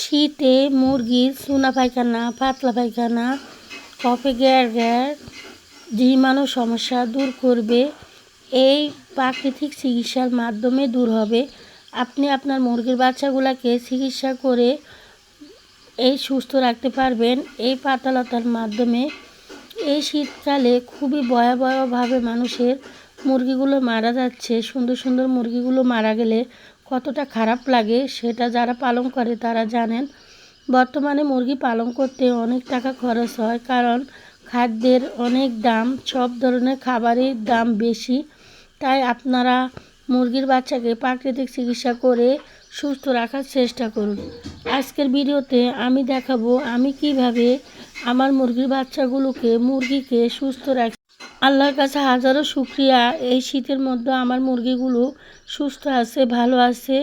শীতে মুরগির চুনা পায়খানা, পাতলা পায়খানা, কফে গ্যার গ্যার জীবাণু সমস্যা দূর করবে। এই প্রাকৃতিক চিকিৎসার মাধ্যমে দূর হবে। আপনি আপনার মুরগির বাচ্চাগুলোকে চিকিৎসা করে এই সুস্থ রাখতে পারবেন। এই পাতালতার মাধ্যমে এই শীতকালে খুবই ভয়াবহভাবে মানুষের মুরগিগুলো মারা যাচ্ছে। সুন্দর সুন্দর মুরগিগুলো মারা গেলে কতটা খারাপ লাগে সেটা যারা পালন করে তারা জানেন। বর্তমানে মুরগি পালন করতে অনেক টাকা খরচ হয় কারণ খাদ্যের অনেক দাম, সব ধরনের খাবারের দাম বেশি। তাই আপনারা মুরগির বাচ্চাকে প্রাকৃতিক চিকিৎসা করে সুস্থ রাখার চেষ্টা করুন। আজকের ভিডিওতে আমি দেখাবো আমি কীভাবে আমার মুরগির বাচ্চাগুলোকে, মুরগিকে সুস্থ রাখি আল্লাহর কাছে হাজারো শুক্রিয়া। এই শীতের মধ্যে আমার মুরগিগুলো সুস্থ আছে, ভালো আছে।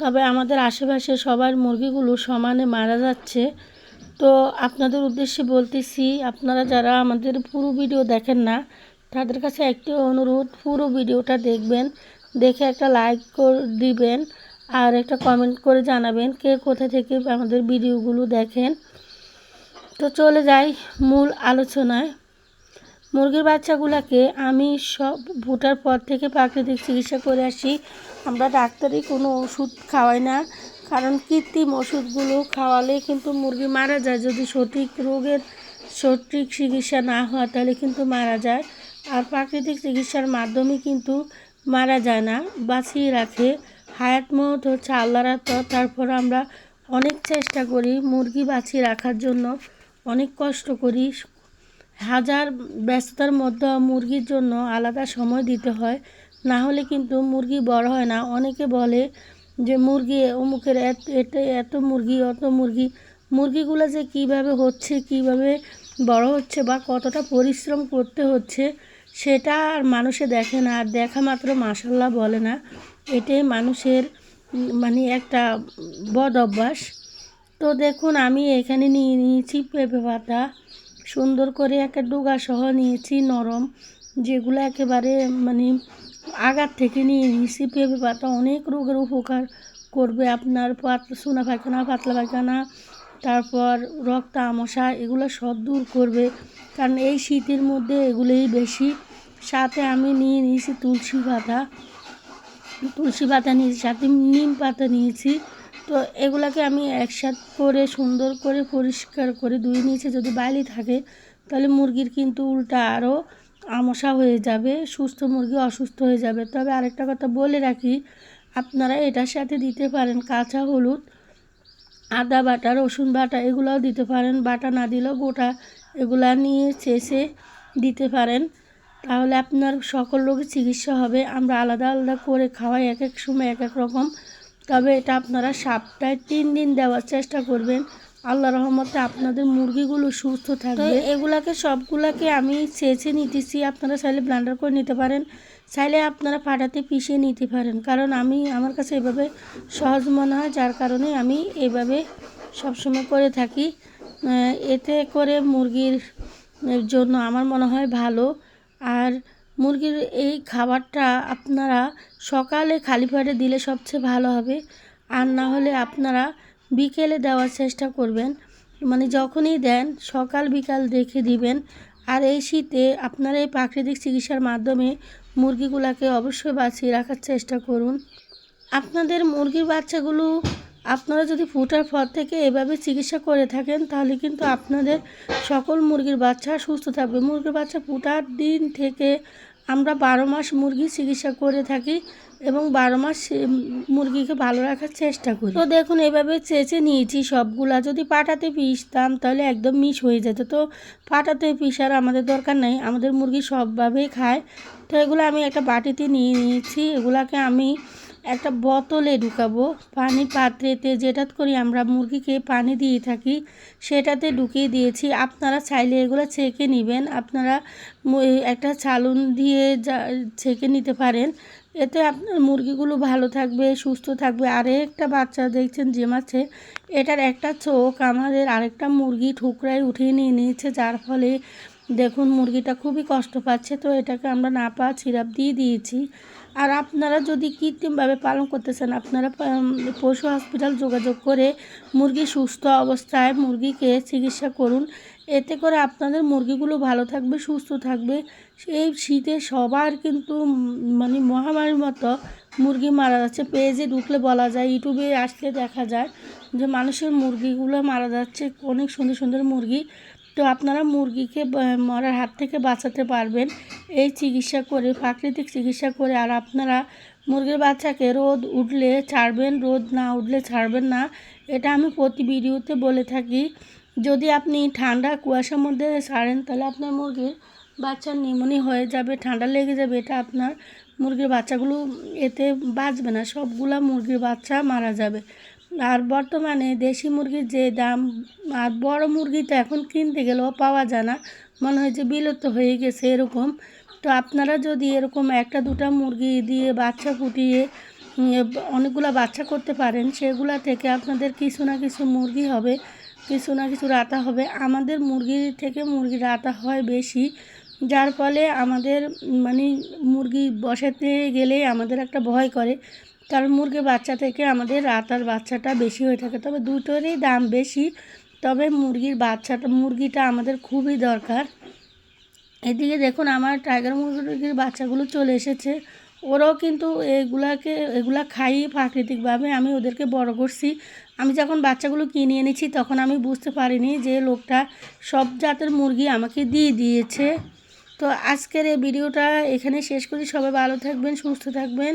তবে আমাদের আশেপাশে সবার মুরগিগুলো সমানে মারা যাচ্ছে। তো আপনাদের উদ্দেশ্যে বলতেছি, আপনারা যারা আমাদের পুরো ভিডিও দেখেন না, তাদের কাছে একটি অনুরোধ, পুরো ভিডিওটা দেখবেন, দেখে একটা লাইক করে দিবেন, আর একটা কমেন্ট করে জানাবেন কে কোথা থেকে আমাদের ভিডিওগুলো দেখেন। তো চলে যাই মূল আলোচনায়। মুরগির বাচ্চাগুলোকে আমি সব ভোটার পর থেকে প্রাকৃতিক চিকিৎসা করে আসি। আমরা ডাক্তারি কোনো ওষুধ খাওয়াই না, কারণ কৃত্রিম ওষুধগুলো খাওয়ালে কিন্তু মুরগি মারা যায়। যদি সঠিক রোগের, সঠিক চিকিৎসা না হয়, তাহলে কিন্তু মারা যায়। আর প্রাকৃতিক চিকিৎসার মাধ্যমে কিন্তু মারা যায় না, বাঁচিয়ে রাখে। হায়াত মত হচ্ছে আল্লাহর তারপর আমরা অনেক চেষ্টা করি মুরগি বাঁচিয়ে রাখার জন্য। অনেক কষ্ট করি। হাজার ব্যস্ততার মধ্যে মুরগির জন্য আলাদা সময় দিতে হয়। না হলে কিন্তু মুরগি বড় হয় না। অনেকে বলে যে, মুরগি, অমুকের এত, এতে মুরগি, অত মুরগি। মুরগিগুলো যে কীভাবে হচ্ছে, কীভাবে বড় হচ্ছে বা কতটা পরিশ্রম করতে হচ্ছে, সেটা আর মানুষে দেখে না। আর দেখা মাত্র মাসাল্লাহ বলে না। এটাই মানুষের মানে একটা বদ অভ্যাস। তো দেখুন, আমি এখানে নিয়ে নিয়েছি পেঁপে পাতা। সুন্দর করে একটা ডুগা সহ নিয়েছি, নরম, যেগুলো একেবারে মানে আগার থেকে নিয়ে নিয়েছি। পেঁপে পাতা অনেক রোগের উপকার করবে আপনার পাত, সোনা পায়খানা, পাতলা পায়খানা, তারপর রক্ত আমশা এগুলো সব দূর করবে। কারণ এই শীতের মধ্যে এগুলোই বেশি। সাথে আমি নিয়ে নিয়েছি তুলসী পাতা। তুলসী পাতা নিয়েছি সাথে নিম পাতা নিয়েছি। তো এগুলাকে আমি একসাথে করে সুন্দর করে পরিষ্কার করে ধুয়ে নিয়েছি। যদি বাইলি থাকে, তাহলে মুরগির কিন্তু উল্টা আরও আমসা হয়ে যাবে, সুস্থ মুরগি অসুস্থ হয়ে যাবে। তবে আরেকটা কথা বলে রাখি, আপনারা এটার সাথে দিতে পারেন কাঁচা হলুদ, আদা বাটা, রসুন বাটা, এগুলোও দিতে পারেন। বাটা না দিলেও গোটা এগুলা নিয়ে চেষে দিতে পারেন। তাহলে আপনার সকল রোগের চিকিৎসা হবে। আমরা আলাদা আলাদা করে খাওয়াই, এক এক সময় এক এক রকম। তবে এটা আপনারা সপ্তাহে তিন দিন দেওয়ার চেষ্টা করবেন। আল্লাহ রহমতে আপনাদের মুরগিগুলো সুস্থ থাকবে। এগুলাকে সবগুলাকে আমি চেঁচে নিতেছি, আপনারা চাইলে ব্লান্ডার করে নিতে পারেন, চাইলে আপনারা ফাটাতে পিষিয়ে নিতে পারেন। কারণ আমি, আমার কাছে এভাবে সহজ মনে হয়, যার কারণে আমি এভাবে সবসময় করে থাকি। এতে করে মুরগির জন্য আমার মনে হয় ভালো। আর মুরগির এই খাবারটা আপনারা সকালে খালি পেটে দিলে সবচেয়ে ভালো হবে। আর না হলে আপনারা বিকেলে দেওয়ার চেষ্টা করবেন। মানে যখনই দেন, সকাল বিকাল দেখে দিবেন। আর এই শীতে আপনারা এই প্রাকৃতিক চিকিৎসার মাধ্যমে মুরগিগুলোকে অবশ্যই বাঁচিয়ে রাখার চেষ্টা করুন। আপনাদের মুরগির বাচ্চাগুলো আপনারা যদি ফুটার পর থেকে এভাবে চিকিৎসা করে থাকেন, তাহলে কিন্তু আপনাদের সকল মুরগির বাচ্চা সুস্থ থাকবে। মুরগির বাচ্চা ফুটার দিন থেকে আমরা বারো মাস মুরগি চিকিৎসা করে থাকি এবং বারো মাস মুরগিকে ভালো রাখার চেষ্টা করি। তো দেখুন, এভাবে চেঁচে নিয়েছি সবগুলা। যদি পাটাতে পিসতাম তাহলে একদম মিস হয়ে যেত। তো পাটাতে পিসার আমাদের দরকার নেই, আমাদের মুরগি সবভাবেই খায়। তো এগুলো আমি একটা বাটিতে নিয়ে নিয়েছি। এগুলাকে আমি একটা বোতলে ঢুকাবো, পানি পাত্রেতে যেটা করি আমরা মুরগিকে পানি দিয়ে থাকি, সেটাতে ঢুকিয়ে দিয়েছি। আপনারা চাইলে এগুলো ছেঁকে নেবেন, আপনারা একটা চালুন দিয়ে ছেঁকে নিতে পারেন। এতে আপনার মুরগিগুলো ভালো থাকবে, সুস্থ থাকবে। আরেকটা বাচ্চা দেখছেন যে মাছে এটার একটা চোখ আমাদের আরেকটা মুরগি ঠুকরায় উঠিয়ে নিয়ে নিয়েছে, যার ফলে দেখুন মুরগিটা খুবই কষ্ট পাচ্ছে। তো এটাকে আমরা না পা সিরাপ দিয়ে দিয়েছি। আর আপনারা যদি কৃত্রিমভাবে পালন করতে চান, আপনারা পশু হসপিটাল যোগাযোগ করে মুরগি সুস্থ অবস্থায় মুরগিকে চিকিৎসা করুন। এতে করে আপনাদের মুরগিগুলো ভালো থাকবে, সুস্থ থাকবে। এই শীতে সবার কিন্তু মানে মহামারীর মতো মুরগি মারা যাচ্ছে। পেজে ঢুকলে বলা যায় ইউটিউবে আসলে দেখা যায় যে মানুষের মুরগিগুলো মারা যাচ্ছে। অনেক সুন্দর সুন্দর মুরগি। তো আপনারা মুরগিকে মরার হাত থেকে বাঁচাতে পারবেন। এই চিকিৎসা করে, প্রাকৃতিক চিকিৎসা করে, আর আপনারা মুরগির বাচ্চাকে রোদ উঠলে ছাড়বেন, রোদ না উঠলে ছাড়বেন না। এটা আমি প্রতি ভিডিওতে বলে থাকি। যদি আপনি ঠান্ডা কুয়াশার মধ্যে ছাড়েন, তাহলে আপনার মুরগির বাচ্চার নিউমোনি হয়ে যাবে, ঠান্ডা লেগে যাবে। এটা আপনার মুরগির বাচ্চাগুলো, এতে বাঁচবে না। সবগুলা মুরগির বাচ্চা মারা যাবে। আর বর্তমানে দেশি মুরগির যে দাম, আর বড় মুরগি তো এখন কিনতে গেলেও পাওয়া যায় না। মনে হয় যে বিলুপ্ত হয়ে গেছে এরকম। তো আপনারা যদি এরকম একটা দুটা মুরগি দিয়ে বাচ্চা ফুটিয়ে অনেকগুলো বাচ্চা করতে পারেন, সেগুলা থেকে আপনাদের কিছু না কিছু মুরগি হবে, কিছু না কিছু রাতা হবে। আমাদের মুরগির থেকে মুরগির রাতা হয় বেশি, যার ফলে আমাদের মানে মুরগি বসাতে গেলে আমাদের একটা ভয় করে। কারণ মুরগির বাচ্চা থেকে আমাদের রাতার বাচ্চাটা বেশি হয়ে থাকে, তবে দুটোরই দাম বেশি। তবে মুরগির বাচ্চাটা, মুরগিটা আমাদের খুবই দরকার। এদিকে দেখুন, আমার টাইগার মুরগির বাচ্চাগুলো চলে এসেছে। ওরাও কিন্তু এগুলাকে, এগুলা খাই প্রাকৃতিকভাবে, আমি ওদেরকে বড় করছি। আমি যখন বাচ্চাগুলো কিনে এনেছি, তখন আমি বুঝতে পারিনি যে লোকটা সব জাতের মুরগি আমাকে দিয়ে দিয়েছে। তো আজকের এই ভিডিওটা এখানে শেষ করি। সবাই ভালো থাকবেন, সুস্থ থাকবেন।